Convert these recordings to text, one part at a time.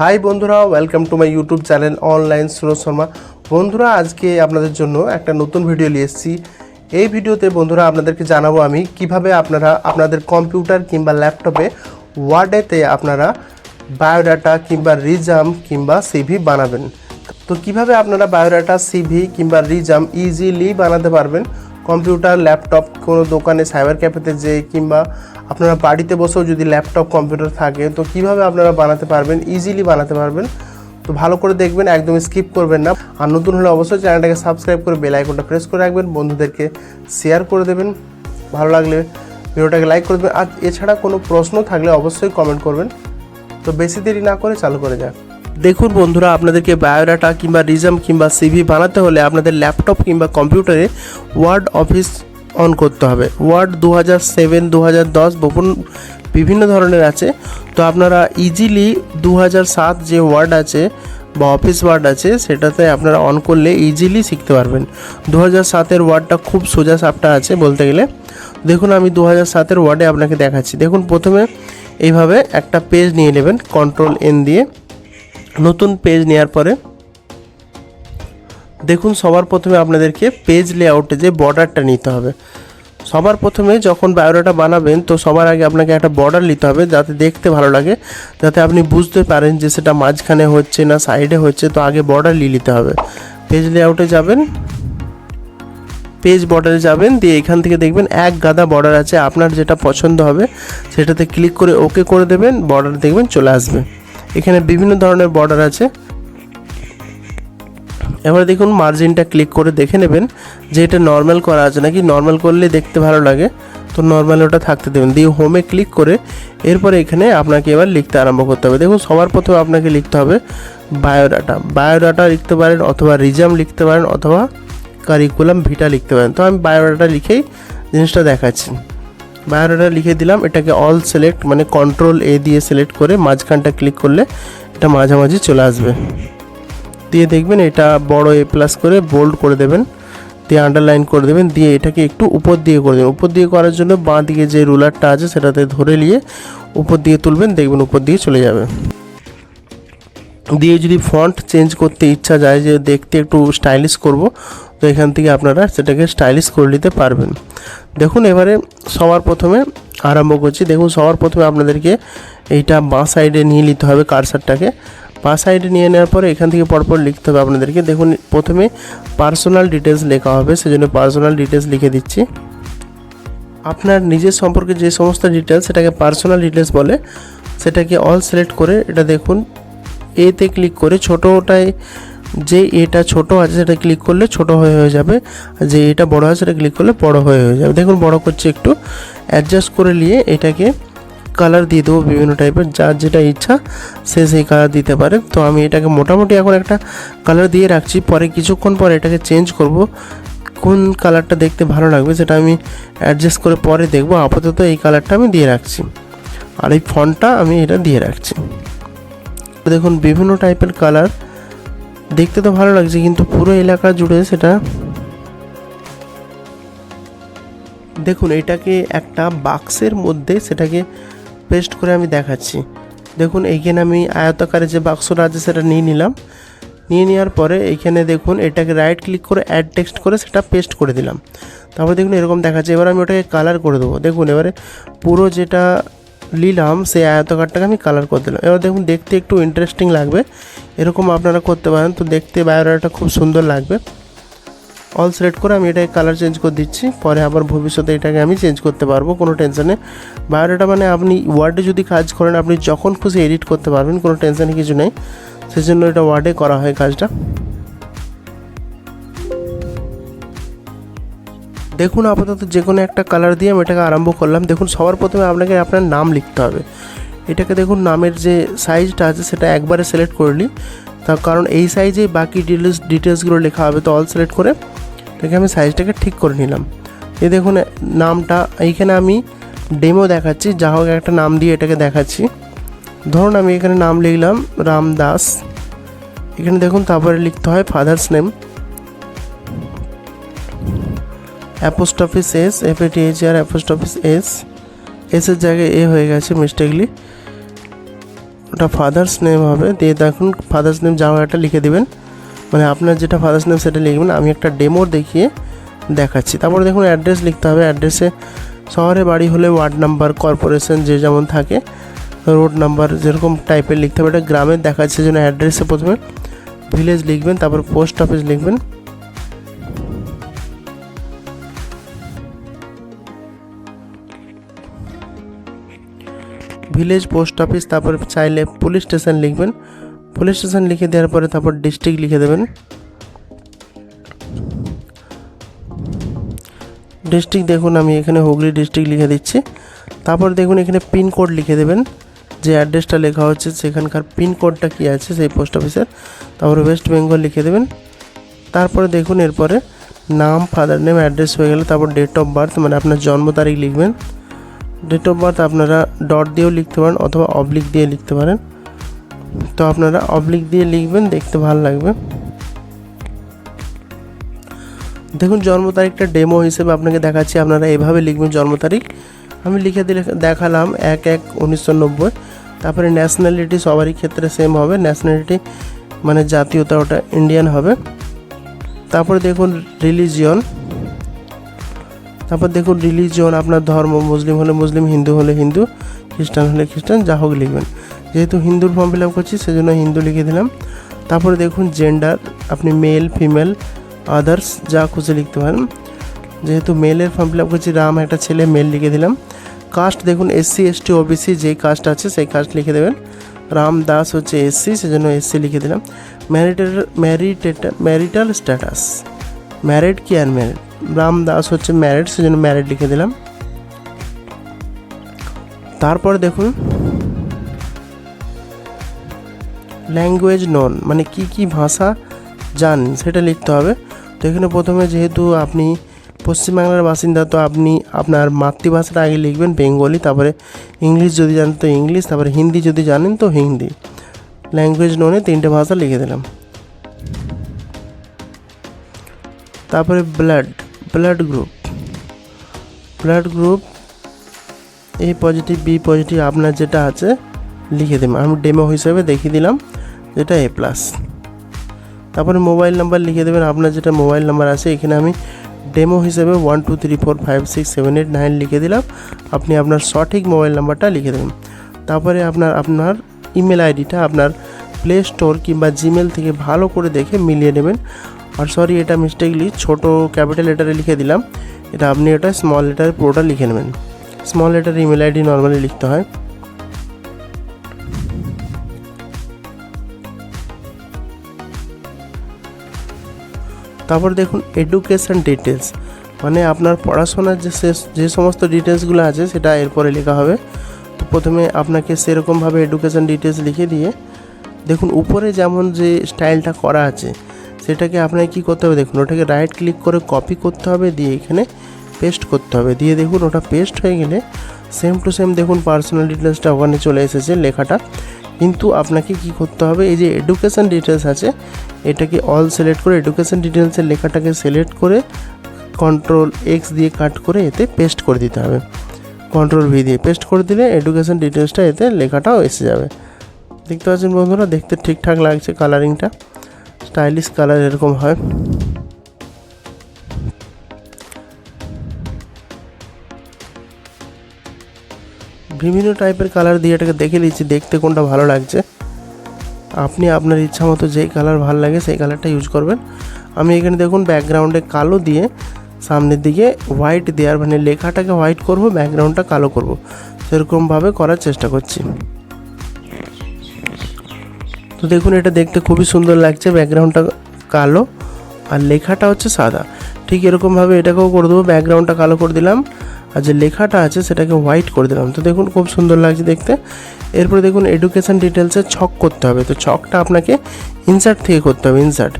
High বন্ধুরা welcome to my YouTube channel online Suraj Sharma বন্ধুরা, আজকে আপনাদের জন্য একটা নতুন ভিডিও নিয়ে এসেছি। এই ভিডিওতে বন্ধুরা, আপনাদেরকে জানাব আমি কীভাবে আপনারা আপনাদের কম্পিউটার কিংবা ল্যাপটপে ওয়ার্ডেতে আপনারা বায়োডাটা কিংবা রিজাম কিংবা সিভি বানাবেন। তো কীভাবে আপনারা বায়োডাটা সিভি কিংবা রিজাম ইজিলি বানাতে পারবেন? কম্পিউটার ল্যাপটপ কোনো দোকানে সাইবার ক্যাফেতে যে কিংবা আপনারা বাড়িতে বসেও যদি ল্যাপটপ কম্পিউটার থাকে, তো কীভাবে আপনারা বানাতে পারবেন? ইজিলি বানাতে পারবেন। তো ভালো করে দেখবেন একদম স্কিপ করবেন না। আর নতুন হলে অবশ্যই চ্যানেলটাকে সাবস্ক্রাইব করে বেল আইকনটা প্রেস করে রাখবেন। বন্ধুদেরকে শেয়ার করে দেবেন। ভালো লাগলে ভিডিওটাকে লাইক করে দেবেন। আর এছাড়া কোনো প্রশ্ন থাকলে অবশ্যই কমেন্ট করবেন। তো বেশি দেরি না করে চালু করে যাক। দেখুন বন্ধুরা, আপনাদেরকে বায়োডাটা কিংবা রিজাম কিংবা সিভি বানাতে হলে আপনাদের ল্যাপটপ কিংবা কম্পিউটারে ওয়ার্ড অফিস অন করতে হবে। ওয়ার্ড দু হাজার সেভেন দু হাজার দশ বিভিন্ন ধরনের আছে। তো আপনারা ইজিলি দু হাজার সাত যে ওয়ার্ড আছে বা অফিস ওয়ার্ড আছে, সেটাতে আপনারা অন করলে ইজিলি শিখতে পারবেন। দু হাজার সাতের ওয়ার্ডটা খুব সোজা সাপটা আছে বলতে গেলে। দেখুন, আমি দু হাজার সাতের ওয়ার্ডে আপনাকে দেখাচ্ছি। দেখুন, প্রথমে এইভাবে একটা পেজ নিয়ে নেবেন কন্ট্রোল এন দিয়ে। নতুন পেজ নেওয়ার পরে দেখুন, সবার প্রথমে আপনাদেরকে পেজ লেআউটে যে বর্ডারটা নিতে হবে। সবার প্রথমে যখন বায়োডাটা বানাবেন, তো সবার আগে আপনাকে একটা বর্ডার নিতে হবে যাতে দেখতে ভালো লাগে, যাতে আপনি বুঝতে পারেন যে সেটা মাঝখানে হচ্ছে না সাইডে হচ্ছে, তো আগে বর্ডার নিয়ে নিতে হবে। পেজ লেআউটে যাবেন পেজ বর্ডারে যাবেন, দিয়ে এখান থেকে দেখবেন এক গাদা বর্ডার আছে, আপনার যেটা পছন্দ হবে, সেটাতে ক্লিক করে ওকে করে দেবেন বর্ডার দেখবেন চলে আসবে। এখানে বিভিন্ন ধরনের বর্ডার আছে। এবার দেখুন মার্জিনটা ক্লিক করে দেখে নেবেন যে এটা নর্মাল করা আছে নাকি নর্মাল করলে দেখতে ভালো লাগে। তো নর্মাল ওটা থাকতে দেবেন। দিয়ে হোমে ক্লিক করে এরপরে এখানে আপনাকে এবার লিখতে আরম্ভ করতে হবে। দেখুন, সবার প্রথমে আপনাকে লিখতে হবে বায়োডাটা বায়োডাটা লিখতে পারেন অথবা রিজাম লিখতে পারেন অথবা কারিকুলাম ভিটা লিখতে পারেন। তো আমি বায়োডাটা লিখেই জিনিসটা দেখাচ্ছি। বায়োডাটা লিখে দিলাম, এটাকে অল সিলেক্ট মানে কন্ট্রোল এ দিয়ে সিলেক্ট করে মাঝখানটা ক্লিক করলে এটা মাঝামাঝি চলে আসবে। দিয়ে দেখবেন এটা বড় এ প্লাস করে বোল্ড করে দেবেন, দিয়ে আন্ডারলাইন করে দেবেন, দিয়ে এটাকে একটু উপর দিয়ে করে দেবেন। উপর দিয়ে করার জন্য বাঁ দিকে যে রুলারটা আছে সেটাতে ধরে নিয়ে উপর দিয়ে তুলবেন, দেখবেন উপর দিয়ে চলে যাবে। দিয়ে যদি ফন্ট চেঞ্জ করতে ইচ্ছা যায় যে দেখতে একটু স্টাইলিশ করব, তো এখান থেকে আপনারা সেটাকে স্টাইলিশ করে নিতে পারবেন। দেখুন এবারে সবার প্রথমে আরম্ভ করছি। দেখুন সবার প্রথমে আপনাদেরকে এইটা বাঁ সাইডে নিয়ে নিতে হবে কারসারটাকে বাঁ সাইডে নিয়ে নেওয়ার পরে এখান থেকে পরপর লিখতে হবে আপনাদেরকে। দেখুন, প্রথমে পার্সোনাল ডিটেলস লেখা হবে, সেজন্য পার্সোনাল ডিটেলস লিখে দিচ্ছি। আপনার নিজের সম্পর্কে যে সমস্ত ডিটেলস সেটাকে পার্সোনাল ডিটেলস বলে, সেটাকে অল সিলেক্ট করে এটা দেখুন এতে ক্লিক করে ছোটোটায় যে এটা ছোট আছে, সেটা ক্লিক করলে ছোট হয়ে হয়ে যাবে যে এটা বড় আছে, সেটা ক্লিক করলে বড় হয়ে হয়ে যাবে। দেখুন, বড় করছে একটু। অ্যাডজাস্ট করে নিয়ে এটাকে কালার দিয়ে দেবো বিভিন্ন টাইপের যার যেটা ইচ্ছা সে সেই কালার দিতে পারে। তো আমি এটাকে মোটামুটি এখন একটা কালার দিয়ে রাখছি। পরে কিছুক্ষণ পরে এটাকে চেঞ্জ করব। কোন কালারটা দেখতে ভালো লাগবে সেটা আমি অ্যাডজাস্ট করে পরে দেখব। আপাতত এই কালারটা আমি দিয়ে রাখছি। আর এই ফন্টটা আমি এটা দিয়ে রাখছি। দেখুন, বিভিন্ন টাইপের কালার দেখতে তো ভালো লাগছে, কিন্তু পুরো এলাকা জুড়ে সেটা দেখুন, এটাকে একটা বাক্সের মধ্যে সেটাকে পেস্ট করে আমি দেখাচ্ছি। দেখুন, এইখানে আমি আয়তাকারে যে বাক্সটা আছে সেটা নিয়ে নিলাম। নিয়ে নেওয়ার পরে এইখানে দেখুন, এটাকে রাইট ক্লিক করে অ্যাড টেক্সট করে সেটা পেস্ট করে দিলাম। তারপরে দেখুন, এরকম দেখাচ্ছে। এবার আমি ওটাকে কালার করে দেবো। দেখুন, এবারে পুরো যেটা নিলাম, সেই আয়তকারটাকে আমি কালার করে দিলাম। এবার দেখুন, দেখতে একটু ইন্টারেস্টিং লাগবে। এরকম আপনারা করতে পারেন। তো দেখতে বায়োডাটা খুব সুন্দর লাগবে। অল সিলেক্ট করে আমি এটাকে কালার চেঞ্জ করে দিচ্ছি। পরে আবার ভবিষ্যতে এটাকে আমি চেঞ্জ করতে পারব, কোনো টেনশনে বায়োডাটা মানে আপনি ওয়ার্ডে যদি কাজ করেন, আপনি যখন খুশি এডিট করতে পারবেন, কোনো টেনশনে কিছু নেই। সেজন্য এটা ওয়ার্ডে করা হয় কাজটা। দেখুন আপাতত যে কোনো একটা কালার দিয়ে আমি এটাকে আরম্ভ করলাম। দেখুন, সবার প্রথমে আপনাকে আপনার নাম লিখতে হবে। এটাকে দেখুন, নামের যে সাইজটা আছে, সেটা একবারে সিলেক্ট করলি তার কারণ এই সাইজে বাকি ডিটেলস ডিটেলসগুলো লেখা হবে, তো অল সিলেক্ট করে এটাকে আমি সাইজটাকে ঠিক করে নিলাম। এই দেখুন, নামটা, এইখানে আমি ডেমো দেখাচ্ছি, যা হোক একটা নাম দিয়ে এটাকে দেখাচ্ছি। ধরুন, আমি এখানে নাম লিখলাম রামদাস এখানে দেখুন, তারপরে লিখতে হয় father's name apostrophe S F A R apostrophe S এসের জায়গায় এ হয়ে গেছে মিস্টেকলি ওটা ফাদার্স নেম হবে। দিয়ে দেখুন ফাদার্স নেম যা হোক একটা লিখে দেবেন। মানে আপনার যেটা ফাদার্স নেম সেটা লিখবেন, আমি একটা ডেমো দেখিয়ে দেখাচ্ছি। তারপরে দেখুন অ্যাড্রেস লিখতে হবে। অ্যাড্রেসে শহরে বাড়ি হলে ওয়ার্ড নাম্বার কর্পোরেশন যে যেমন থাকে রোড নাম্বার যেরকম টাইপের লিখতে হবে। এটা গ্রামের দেখাচ্ছে জন্য অ্যাড্রেসে প্রথমে ভিলেজ লিখবেন, তারপর পোস্ট অফিস লিখবেন। ভিলেজ পোস্ট অফিস তারপর চাইলে পুলিশ স্টেশন লিখবেন। পুলিশ স্টেশন লিখে দেওয়ার পরে তারপর ডিস্ট্রিক্ট লিখে দেবেন। ডিস্ট্রিক্ট দেখুন, আমি এখানে হুগলি ডিস্ট্রিক্ট লিখে দিচ্ছি। তারপর দেখুন, এখানে পিনকোড লিখে দেবেন। যে অ্যাড্রেসটা লেখা হচ্ছে, সেখানকার পিনকোডটা কী আছে, সেই পোস্ট অফিসের। তারপরে ওয়েস্ট বেঙ্গল লিখে দেবেন। তারপরে দেখুন, এরপরে নাম, ফাদার নেম, অ্যাড্রেস হয়ে গেলে তারপর ডেট অফ বার্থ মানে আপনার জন্ম তারিখ লিখবেন। ডেট অফ বার্থ আপনারা ডট দিয়েও লিখতে পারেন, অথবা অবলিক দিয়ে লিখতে পারেন। তো আপনারা অবলিক দিয়ে লিখবেন, দেখতে ভালো লাগবে। দেখুন, জন্ম তারিখটা ডেমো হিসেবে আপনাকে দেখাচ্ছি, আপনারা এভাবে লিখবেন জন্ম তারিখ। আমি লিখে দিলে দেখালাম এক এক উনিশশো নব্বই, তারপরে ন্যাশনালিটি সবারই ক্ষেত্রে সেম হবে ন্যাশনালিটি মানে জাতীয়তা, ওটা ইন্ডিয়ান হবে। তারপরে দেখুন রিলিজিয়ন তারপর দেখুন রিলিজিয়ন আপনার ধর্ম, মুসলিম হলে মুসলিম, হিন্দু হলে হিন্দু, খ্রিস্টান হলে খ্রিস্টান, যা হোক লিখবেন। যেহেতু হিন্দুর ফর্ম ফিল আপ করছি, সেজন্য হিন্দু লিখে দিলাম। তারপরে দেখুন জেন্ডার আপনি মেল ফিমেল আদার্স যা খুশি লিখতে পারেন। যেহেতু মেলের ফর্ম ফিল আপ করছি, রাম একটা ছেলে মেল লিখে দিলাম। কাস্ট দেখুন এসসি এসটি ওবিসি যেই কাস্ট আছে, সেই কাস্ট লিখে দেবেন। রাম দাস হচ্ছে এসসি সেজন্য এসসি লিখে দিলাম। ম্যারিটাল ম্যারিটেটা ম্যারিটাল স্ট্যাটাস ম্যারিড কি আর ম্যারিড রাম দাস হচ্ছে ম্যারিড সেজন্য ম্যারিড লিখে দিলাম। তারপর দেখুন ল্যাঙ্গুয়েজ নন মানে কি কি ভাষা জানেন সেটা লিখতে হবে। তো এখানে প্রথমে যেহেতু আপনি পশ্চিমবাংলার বাসিন্দা, তো আপনি আপনার মাতৃভাষাটা আগে লিখবেন, বেঙ্গলি, তারপরে ইংলিশ যদি জানেন তো ইংলিশ, তারপরে হিন্দি যদি জানেন তো হিন্দি। ল্যাঙ্গুয়েজ ননে তিনটে ভাষা লিখে দিলাম। তারপরে blood blood group blood group A positive B positive আপনার যেটা আছে, লিখে দেবেন আমি ডেমো হিসেবে দেখিয়ে দিলাম। যেটা এ প্লাস তারপরে মোবাইল নাম্বার লিখে দেবেন। আপনার যেটা মোবাইল নাম্বার আছে, এখানে আমি ডেমো হিসেবে one two three four five six seven eight nine লিখে দিলাম। আপনি আপনার সঠিক মোবাইল নাম্বারটা লিখে দেবেন। তারপরে আপনার আপনার ইমেল আইডিটা আপনার প্লে স্টোর কিংবা জিমেল থেকে ভালো করে দেখে মিলিয়ে নেবেন। আর সরি এটা মিস্টেকলি ছোট ক্যাপিটাল লেটারে লিখে দিলাম। এটা আপনি এটা স্মল লেটারে পুরোটা লিখে নেবেন। Small letter email ID normally লিখতে হয়। তারপর দেখুন এডুকেশন ডিটেলস মানে আপনার পড়াশোনার যে যে সমস্ত ডিটেলসগুলো আছে সেটা এরপরে লেখা হবে। তো প্রথমে আপনাকে সেরকমভাবে এডুকেশন ডিটেলস লিখে দিয়ে, দেখুন উপরে যেমন যে স্টাইলটা করা আছে, সেটাকে আপনাকে কী করতে হবে, দেখুন ওটাকে রাইট ক্লিক করে কপি করতে হবে, দিয়ে এখানে পেস্ট করতে হবে। দিয়ে দেখুন ওটা পেস্ট হয়ে গেলে সেম টু সেম দেখুন পার্সোনাল ডিটেলসটা ওখানে চলে এসেছে লেখাটা। কিন্তু আপনাকে কি করতে হবে, এই যে এডুকেশন ডিটেলস আছে, এটাকে অল সিলেক্ট করে এডুকেশন ডিটেলসের লেখাটাকে সিলেক্ট করে কন্ট্রোল এক্স দিয়ে কাট করে এতে পেস্ট করে দিতে হবে। কন্ট্রোল ভি দিয়ে পেস্ট করে দিলে এডুকেশন ডিটেলসটা এতে লেখাটাও এসে যাবে। দেখতে পাচ্ছেন বন্ধুরা, দেখতে ঠিকঠাক লাগছে কালারিংটা স্টাইলিশ কালার এরকম হয়। বিভিন্ন টাইপের কালার দিয়ে এটাকে দেখে নিচ্ছি, দেখতে কোনটা ভালো লাগছে। আপনি আপনার ইচ্ছা মতো যেই কালার ভালো লাগে সেই কালারটা ইউজ করবেন। আমি এখানে দেখুন ব্যাকগ্রাউন্ডে কালো দিয়ে সামনের দিকে হোয়াইট দেওয়ার মানে লেখাটাকে হোয়াইট করব ব্যাকগ্রাউন্ডটা কালো করব। সেরকমভাবে করার চেষ্টা করছি। তো দেখুন এটা দেখতে খুবই সুন্দর লাগছে ব্যাকগ্রাউন্ডটা কালো আর লেখাটা হচ্ছে সাদা। ঠিক এরকমভাবে এটাকেও করে দেবো ব্যাকগ্রাউন্ডটা কালো করে দিলাম। আর যে লেখাটা আছে সেটাকে হোয়াইট করে দিলাম। তো দেখুন খুব সুন্দর লাগছে দেখতে। এরপরে দেখুন এডুকেশন ডিটেলসে ছক করতে হবে। তো ছকটা আপনাকে ইনসার্ট থেকে করতে হবে ইনসার্ট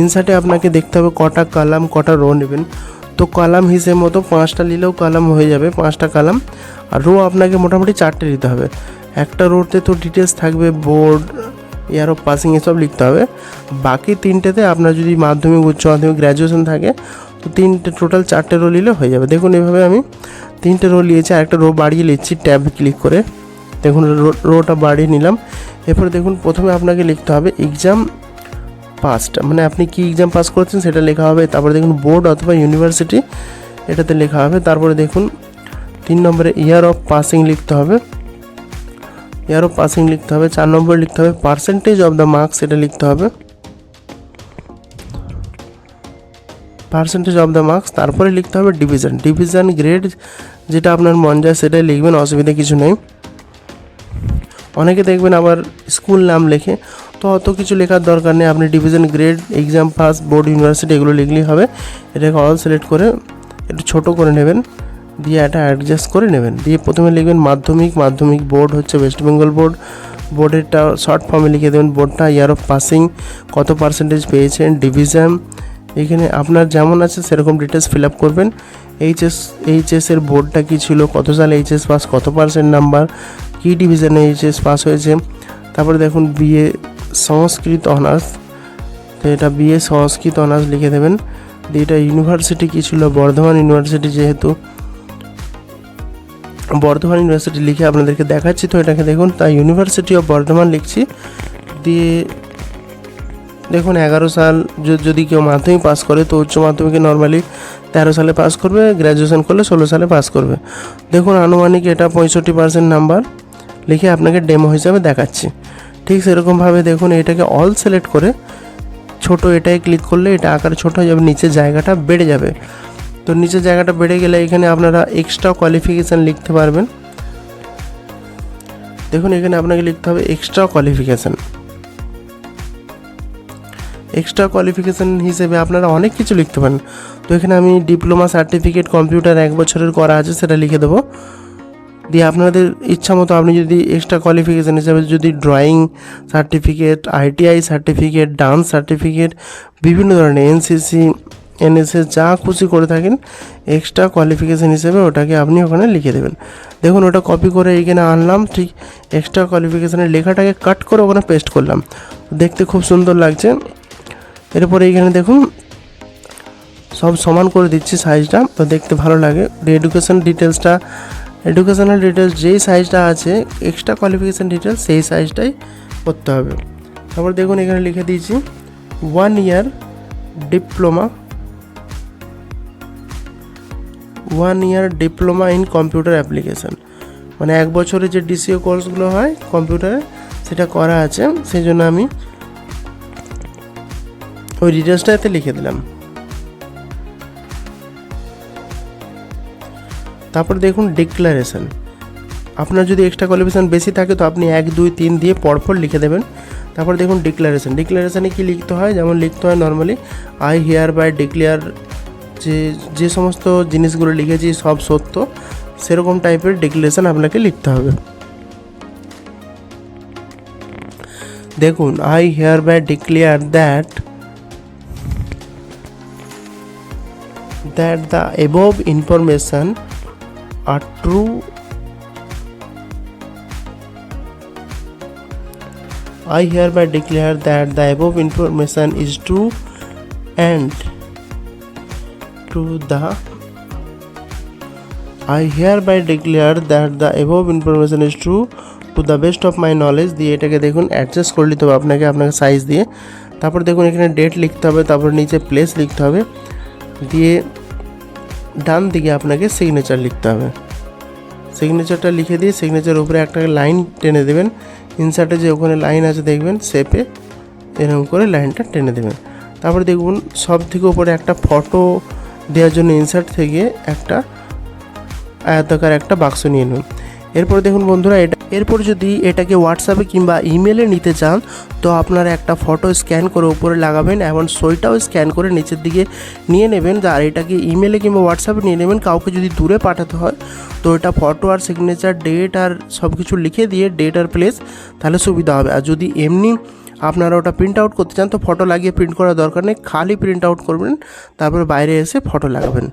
ইনসার্টে আপনাকে দেখতে হবে কটা কালাম কটা রো নেবেন। তো কালাম হিসেব মতো পাঁচটা নিলেও কালাম হয়ে যাবে, পাঁচটা কালাম আর রো আপনাকে মোটামুটি চারটে নিতে হবে। একটা রোতে তো ডিটেলস থাকবে বোর্ড ইয়ার অফ পাসিং এসব লিখতে হবে। বাকি তিনটেতে আপনার যদি মাধ্যমিক, উচ্চ মাধ্যমিক গ্র্যাজুয়েশন থাকে তো তিনটে টোটাল চারটে রো নিলে হয়ে যাবে। দেখুন এভাবে আমি তিনটে রো নিয়েছি আর একটা রো বাড়িয়ে নিচ্ছি ট্যাব ক্লিক করে। দেখুন রোটা বাড়িয়ে নিলাম। এরপরে দেখুন, প্রথমে আপনাকে লিখতে হবে এক্সাম পাসড মানে আপনি কি এক্সাম পাস করেছেন সেটা লেখা হবে। তারপরে দেখুন বোর্ড অথবা ইউনিভার্সিটি এটাতে লেখা হবে। তারপরে দেখুন, তিন নম্বরে ইয়ার অফ পাসিং লিখতে হবে। ইয়ার অফ পাসিং লিখতে হবে, চার নম্বরে লিখতে হবে পার্সেন্টেজ অফ দ্য মার্কস এটা লিখতে হবে। পার্সেন্টেজ অফ দ্য মার্কস তারপরে লিখতে হবে ডিভিশন ডিভিশন গ্রেড যেটা আপনার মন যায় সেটাই লিখবেন, অসুবিধা কিছু নেই। অনেকে দেখবেন আবার স্কুল নাম লেখে, তো অত কিছু লেখার দরকার নেই। আপনি division grade exam pass board university এগুলো লিখলেই হবে। এটাকে অল সিলেক্ট করে একটু ছোটো করে নেবেন, দিয়ে এটা অ্যাডজাস্ট করে নেবেন। দিয়ে প্রথমে লিখবেন মাধ্যমিক মাধ্যমিক বোর্ড হচ্ছে ওয়েস্ট বেঙ্গল বোর্ড বোর্ডেরটা শর্ট ফর্মে লিখে দেবেন বোর্ডটা ইয়ার অফ পাসিং কত পার্সেন্টেজ পেয়েছেন ডিভিশন এখানে আপনার যেমন আছে সেরকম ডিটেলস ফিল আপ করবেন। এইচএস এইচএসের বোর্ডটা কী ছিল, কত সালে এইচএস পাস কত পার্সেন্ট নাম্বার কী ডিভিশনে এইচএস পাস হয়েছে। তারপরে দেখুন বিএ সংস্কৃত অনার্স তো এটা বিএ সংস্কৃত অনার্স লিখে দেবেন। দিয়ে এটা ইউনিভার্সিটি কী ছিল, বর্ধমান ইউনিভার্সিটি যেহেতু। বর্ধমান ইউনিভার্সিটি লিখে আপনাদেরকে দেখাচ্ছি, তো এটাকে দেখুন তাই ইউনিভার্সিটি অফ বর্ধমান লিখছি। দিয়ে দেখুন, এগারো সাল যদি কেউ মাধ্যমিক পাস করে, তো উচ্চ মাধ্যমিকে নর্মালি তেরো সালে পাস করবে গ্র্যাজুয়েশন করলে ষোলো সালে পাস করবে। দেখুন, আনুমানিক এটা পঁয়ষট্টি পার্সেন্ট নাম্বার লিখে আপনাকে ডেমো হিসাবে দেখাচ্ছি। ঠিক সেরকমভাবে দেখুন, এটাকে অল সিলেক্ট করে ছোট এটাই ক্লিক করলে এটা আকারে ছোট হয়ে যাবে, নিচের জায়গাটা বেড়ে যাবে। তো নিচের জায়গাটা বেড়ে গেলে এখানে আপনারা এক্সট্রা কোয়ালিফিকেশান লিখতে পারবেন। দেখুন, এখানে আপনাকে লিখতে হবে এক্সট্রা কোয়ালিফিকেশান এক্সট্রা কোয়ালিফিকেশান হিসেবে আপনারা অনেক কিছু লিখতে পারেন। তো এখানে আমি ডিপ্লোমা সার্টিফিকেট কম্পিউটার এক বছরের করা আছে, সেটা লিখে দেবো। দিয়ে আপনাদের ইচ্ছা মতো আপনি যদি এক্সট্রা কোয়ালিফিকেশান হিসাবে যদি drawing certificate ITI certificate dance certificate বিভিন্ন ধরনের এনসিসি এনএসএস যা খুশি করে থাকেন এক্সট্রা কোয়ালিফিকেশান হিসেবে ওটাকে আপনি ওখানে লিখে দেবেন। দেখুন, ওটা কপি করে এইখানে আনলাম, ঠিক এক্সট্রা কোয়ালিফিকেশানের লেখাটাকে কাট করে ওখানে পেস্ট করলাম। দেখতে খুব সুন্দর লাগছে। এরপরে এইখানে দেখুন, সব সমান করে দিচ্ছি সাইজটা তো দেখতে ভালো লাগে। এডুকেশন ডিটেলসটা এডুকেশনাল ডিটেলস যেই সাইজটা আছে এক্সট্রা কোয়ালিফিকেশান ডিটেলস সেই সাইজটাই করতে হবে। তারপর দেখুন, এখানে লিখে দিয়েছি one year diploma one year diploma in computer application মানে এক বছরে যে ডিসিও কোর্সগুলো হয় কম্পিউটারে সেটা করা আছে, সেই জন্য আমি ওই ডিটেলসটা এতে লিখে দিলাম। তারপর দেখুন ডিক্লারেশন আপনার যদি এক্সট্রা কোয়ালিফিকেশান বেশি থাকে তো আপনি এক, দুই, তিন দিয়ে পরপর লিখে দেবেন। তারপর দেখুন ডিক্লারেশন ডিক্লারেশানে কি লিখতে হয়? যেমন লিখতে হয় normally I hereby declare যে যে সমস্ত জিনিসগুলো লিখেছি সব সত্য, সেরকম টাইপের ডিক্লারেশন আপনাকে লিখতে হবে। দেখুন I hereby declare that that the above information are true I hereby declare that the above information is true and to the I hereby declare that the above information is true to the best of my knowledge দিয়ে এটাকে দেখুন adjust করে নিতে হবে আপনাকে আপনাকে size দিয়ে তারপর দেখুন এখানে ডেট লিখতে হবে তারপর নিচে প্লেস লিখতে হবে দিয়ে ডান দিকে আপনাকে সিগনেচার লিখতে হবে। সিগনেচারটা লিখে দিয়ে সিগনেচার উপরে একটা লাইন টেনে দেবেন। ইনসার্টে যে ওখানে লাইন আছে দেখবেন শেপে এরকম করে লাইনটা টেনে দেবেন। তারপরে দেখুন সব থেকে উপরে একটা ফটো দেওয়ার জন্য ইনসার্ট থেকে একটা আয়তাকার একটা বাক্স নিয়ে নেবেন এরপর দেখুন বন্ধুরা, এটা এরপর যদি এটাকে হোয়াটসঅ্যাপে কিংবা ইমেলে নিতে চান, তো আপনারা একটা ফটো স্ক্যান করে উপরে লাগাবেন এবং সইটাও স্ক্যান করে নিচের দিকে নিয়ে নেবেন। আর এটাকে ইমেলে কিংবা হোয়াটসঅ্যাপে নিয়ে নেবেন। কাউকে যদি দূরে পাঠাতে হয়, তো এটা ফটো আর সিগনেচার ডেট আর সব কিছু লিখে দিয়ে ডেট আর প্লেস তাহলে সুবিধা হবে। আর যদি এমনি আপনারা ওটা প্রিন্ট আউট করতে চান, তো ফটো লাগিয়ে প্রিন্ট করার দরকার নেই। খালি প্রিন্ট আউট করবেন, তারপরে বাইরে এসে ফটো লাগাবেন।